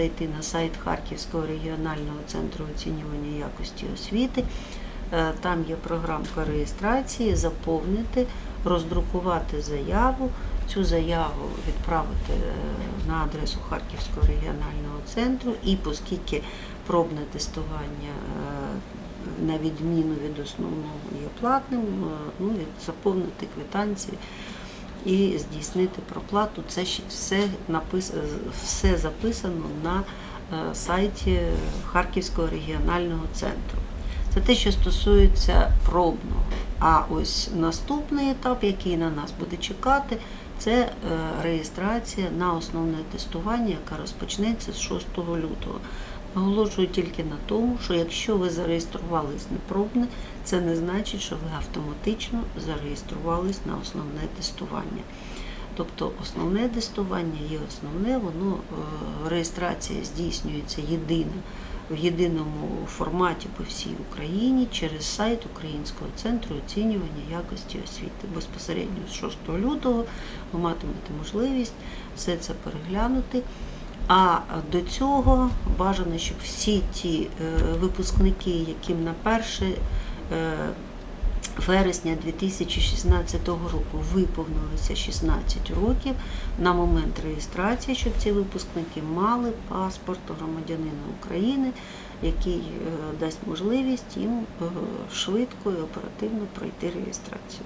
зайти на сайт Харківського регіонального центру оцінювання якості освіти. Е, Там є програмка реєстрації, заповнити, роздрукувати заяву, цю заяву відправити е, на адресу Харківського регіонального центру і оскільки пробне тестування е, на відміну від основного є платним, ну, заповнити квитанції і здійснити проплату. Це все, напис... все записано на е, сайті Харківського регіонального центру. Це те, що стосується пробного. А ось наступний етап, який на нас буде чекати, це е, реєстрація на основне тестування, яка розпочнеться з 6 лютого. Наголошую тільки на тому, що якщо ви зареєструвались на пробне, це не значить, що ви автоматично зареєструвались на основне тестування. Тобто основне тестування є основне, воно е, реєстрація здійснюється єдине в єдиному форматі по всій Україні через сайт Українського центру оцінювання якості освіти. Безпосередньо з 6 лютого ви матимете можливість все це переглянути. А до цього бажано, щоб всі ті е, випускники, яким на перше е, вересня 2016 року виповнилося 16 років на момент реєстрації, щоб ці випускники мали паспорт громадянина України, який е, дасть можливість їм швидко і оперативно пройти реєстрацію.